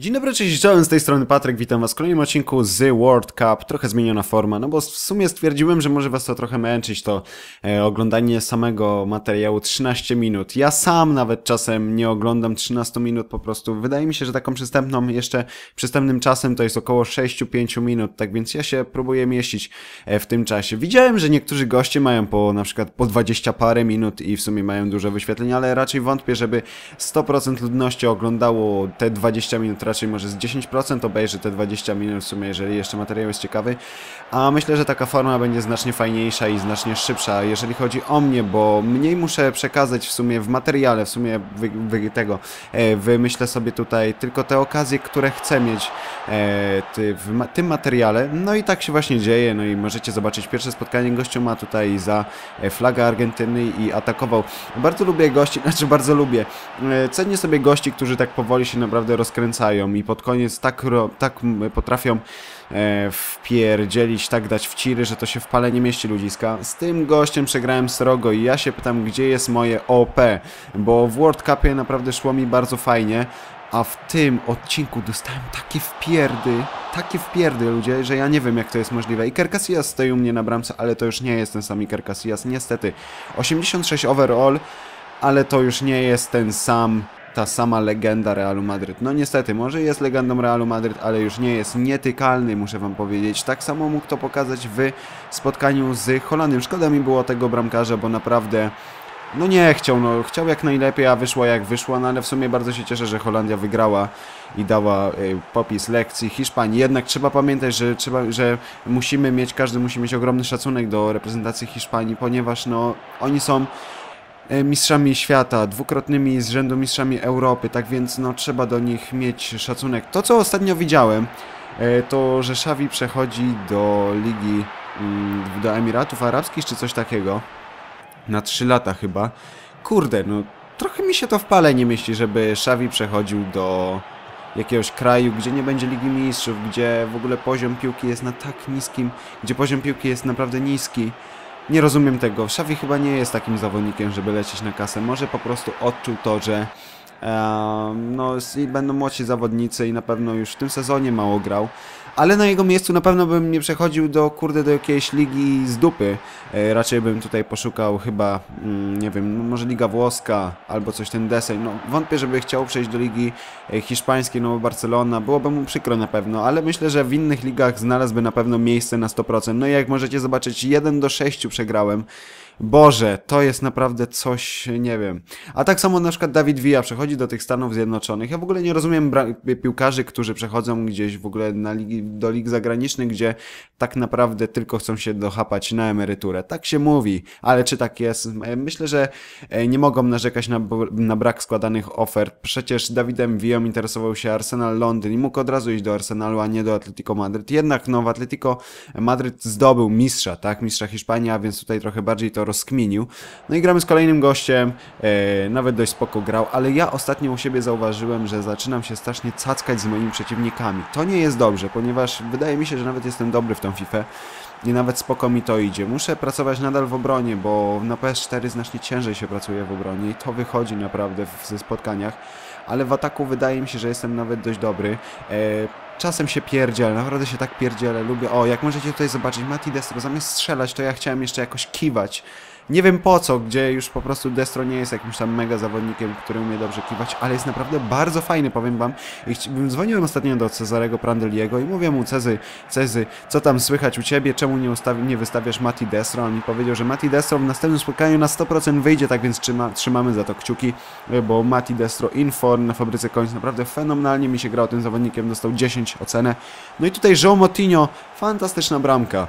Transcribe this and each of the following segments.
Dzień dobry, cześć, czołem, z tej strony Patryk, witam was w kolejnym odcinku z World Cup, trochę zmieniona forma, no bo w sumie stwierdziłem, że może was to trochę męczyć, to e, oglądanie samego materiału 13 minut. Ja sam nawet czasem nie oglądam 13 minut po prostu, wydaje mi się, że taką przystępną, jeszcze przystępnym czasem to jest około 6-5 minut, tak więc ja się próbuję mieścić e, w tym czasie. Widziałem, że niektórzy goście mają po na przykład po 20 parę minut i w sumie mają duże wyświetlenia, ale raczej wątpię, żeby 100% ludności oglądało te 20 minut raczej może z 10% obejrzy te 20 minut w sumie, jeżeli jeszcze materiał jest ciekawy. A myślę, że taka forma będzie znacznie fajniejsza i znacznie szybsza, jeżeli chodzi o mnie, bo mniej muszę przekazać w sumie w materiale, w sumie wy, wy, tego, e, wymyślę sobie tutaj tylko te okazje, które chcę mieć e, ty, w ma, tym materiale. No i tak się właśnie dzieje, no i możecie zobaczyć pierwsze spotkanie gościu ma tutaj za e, flagę Argentyny i atakował. Bardzo lubię gości, znaczy bardzo lubię. E, cenię sobie gości, którzy tak powoli się naprawdę rozkręcają i pod koniec tak, tak potrafią e, wpierdzielić, tak dać wciry, że to się w pale nie mieści ludziska. Z tym gościem przegrałem srogo i ja się pytam, gdzie jest moje OP, bo w World Cupie naprawdę szło mi bardzo fajnie, a w tym odcinku dostałem takie wpierdy, takie wpierdy ludzie, że ja nie wiem jak to jest możliwe. Iker Casillas stoi u mnie na bramce, ale to już nie jest ten sam Iker Casillas, niestety. 86 overall, ale to już nie jest ten sam ta sama legenda Realu Madryt. No niestety, może jest legendą Realu Madryt, ale już nie jest nietykalny, muszę wam powiedzieć. Tak samo mógł to pokazać w spotkaniu z Holandią. Szkoda mi było tego bramkarza, bo naprawdę... No nie chciał, no chciał jak najlepiej, a wyszło jak wyszło, no ale w sumie bardzo się cieszę, że Holandia wygrała i dała y, popis lekcji Hiszpanii. Jednak trzeba pamiętać, że, trzeba, że musimy mieć, każdy musi mieć ogromny szacunek do reprezentacji Hiszpanii, ponieważ no oni są mistrzami świata, dwukrotnymi z rzędu mistrzami Europy, tak więc no trzeba do nich mieć szacunek. To co ostatnio widziałem, e, to że Xavi przechodzi do ligi, mm, do Emiratów Arabskich czy coś takiego. Na 3 lata chyba. Kurde, no trochę mi się to w pale nie myśli, żeby Xavi przechodził do jakiegoś kraju, gdzie nie będzie Ligi Mistrzów, gdzie w ogóle poziom piłki jest na tak niskim, gdzie poziom piłki jest naprawdę niski. Nie rozumiem tego. Szawi chyba nie jest takim zawodnikiem, żeby lecieć na kasę. Może po prostu odczuł to, że no, będą młodsi zawodnicy i na pewno już w tym sezonie mało grał ale na jego miejscu na pewno bym nie przechodził do, kurde, do jakiejś ligi z dupy. E, raczej bym tutaj poszukał chyba, mm, nie wiem, może Liga Włoska albo coś ten deseń. No, wątpię, żeby chciał przejść do Ligi e, Hiszpańskiej, no Barcelona, byłoby mu przykro na pewno, ale myślę, że w innych ligach znalazłby na pewno miejsce na 100%. No i jak możecie zobaczyć, 1 do 6 przegrałem. Boże, to jest naprawdę coś, nie wiem. A tak samo na przykład Dawid Villa przechodzi do tych Stanów Zjednoczonych. Ja w ogóle nie rozumiem piłkarzy, którzy przechodzą gdzieś w ogóle na ligi, do lig zagranicznych, gdzie tak naprawdę tylko chcą się dochapać na emeryturę. Tak się mówi, ale czy tak jest? Myślę, że e, nie mogą narzekać na, na brak składanych ofert. Przecież Dawidem Villą interesował się Arsenal Londyn i mógł od razu iść do Arsenalu, a nie do Atletico Madryt. Jednak no, w Atletico Madryt zdobył mistrza, tak? Mistrza Hiszpanii, a więc tutaj trochę bardziej to rozkminił. No i gramy z kolejnym gościem, e, nawet dość spoko grał, ale ja ostatnio u siebie zauważyłem, że zaczynam się strasznie cackać z moimi przeciwnikami. To nie jest dobrze, ponieważ wydaje mi się, że nawet jestem dobry w tą FIFA i nawet spoko mi to idzie. Muszę pracować nadal w obronie, bo na PS4 znacznie ciężej się pracuje w obronie i to wychodzi naprawdę w, ze spotkaniach, ale w ataku wydaje mi się, że jestem nawet dość dobry. E, czasem się pierdzielę, naprawdę się tak pierdzielę, lubię. O, jak możecie tutaj zobaczyć, Mati Destro, zamiast strzelać, to ja chciałem jeszcze jakoś kiwać. Nie wiem po co, gdzie już po prostu Destro nie jest jakimś tam mega zawodnikiem, który umie dobrze kiwać, ale jest naprawdę bardzo fajny, powiem wam. Dzwoniłem ostatnio do Cezarego Prandeliego i mówię mu, Cezy, Cezy, co tam słychać u ciebie, czemu nie, ustawi, nie wystawiasz Mati Destro? On mi powiedział, że Mati Destro w następnym spotkaniu na 100% wyjdzie, tak więc trzyma, trzymamy za to kciuki, bo Mati Destro Inform na fabryce końca naprawdę fenomenalnie mi się grał tym zawodnikiem, dostał 10 ocenę. No i tutaj João Motinho, fantastyczna bramka.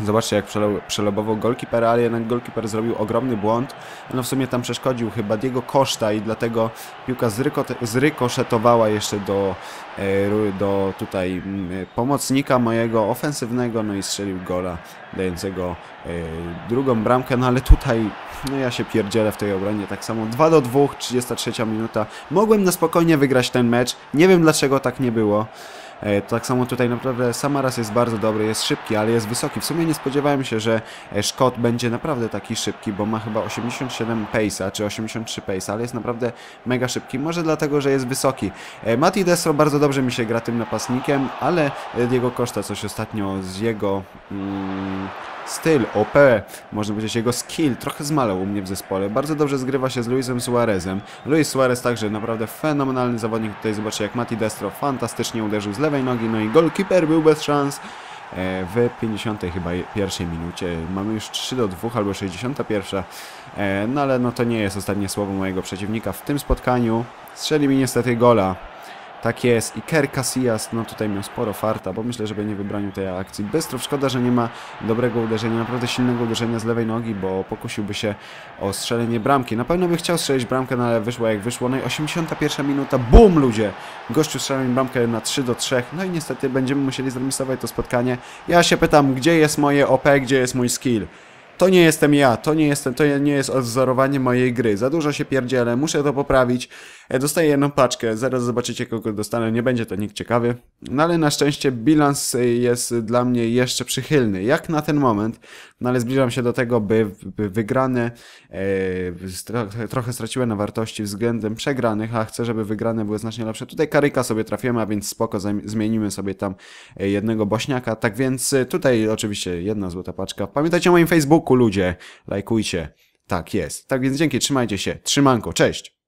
Zobaczcie jak przelobował golkiper, ale jednak golkiper zrobił ogromny błąd. No w sumie tam przeszkodził chyba Diego Koszta i dlatego piłka zrykoszetowała jeszcze do, e, do tutaj pomocnika mojego ofensywnego, no i strzelił gola dającego e, drugą bramkę, no ale tutaj no ja się pierdzielę w tej obronie tak samo. 2 do 2, 33 minuta. Mogłem na spokojnie wygrać ten mecz. Nie wiem dlaczego tak nie było. E, tak samo tutaj naprawdę Samaras jest bardzo dobry, jest szybki, ale jest wysoki. W sumie nie spodziewałem się, że e, Szkot będzie naprawdę taki szybki, bo ma chyba 87 pace'a, czy 83 pace'a, ale jest naprawdę mega szybki. Może dlatego, że jest wysoki. E, Mati Destro bardzo dobrze mi się gra tym napastnikiem, ale Diego Costa coś ostatnio z jego... Mm, styl, OP, można powiedzieć jego skill trochę zmalał u mnie w zespole. Bardzo dobrze zgrywa się z Luisem Suarezem. Luis Suarez także naprawdę fenomenalny zawodnik. Tutaj zobaczcie jak Mati Destro fantastycznie uderzył z lewej nogi, no i golkeeper był bez szans e, w 50 chyba pierwszej minucie. Mamy już 3 do 2 albo 61. E, no ale no to nie jest ostatnie słowo mojego przeciwnika w tym spotkaniu. Strzeli mi niestety gola. Tak jest. Iker Casillas, no tutaj miał sporo farta, bo myślę, żeby nie wybronił tej akcji. Bystrów, szkoda, że nie ma dobrego uderzenia, naprawdę silnego uderzenia z lewej nogi, bo pokusiłby się o strzelenie bramki. Na pewno by chciał strzelić bramkę, no ale wyszło jak wyszło. No i 81 minuta, BUM ludzie! Gościu strzelił bramkę na 3 do 3, no i niestety będziemy musieli zremisować to spotkanie. Ja się pytam, gdzie jest moje OP, gdzie jest mój skill? To nie jestem ja, to nie, jestem, to nie jest odzorowanie mojej gry. Za dużo się pierdzielę, muszę to poprawić. E, dostaję jedną paczkę, zaraz zobaczycie kogo dostanę, nie będzie to nikt ciekawy. No ale na szczęście bilans jest dla mnie jeszcze przychylny, jak na ten moment. No ale zbliżam się do tego, by, by wygrane e, trochę straciły na wartości względem przegranych, a chcę, żeby wygrane były znacznie lepsze. Tutaj karyka sobie trafiamy, a więc spoko, zmienimy sobie tam e, jednego bośniaka. Tak więc e, tutaj oczywiście jedna złota paczka. Pamiętajcie o moim Facebooku, ludzie, lajkujcie. Tak jest. Tak więc dzięki, trzymajcie się. Trzymanko, cześć!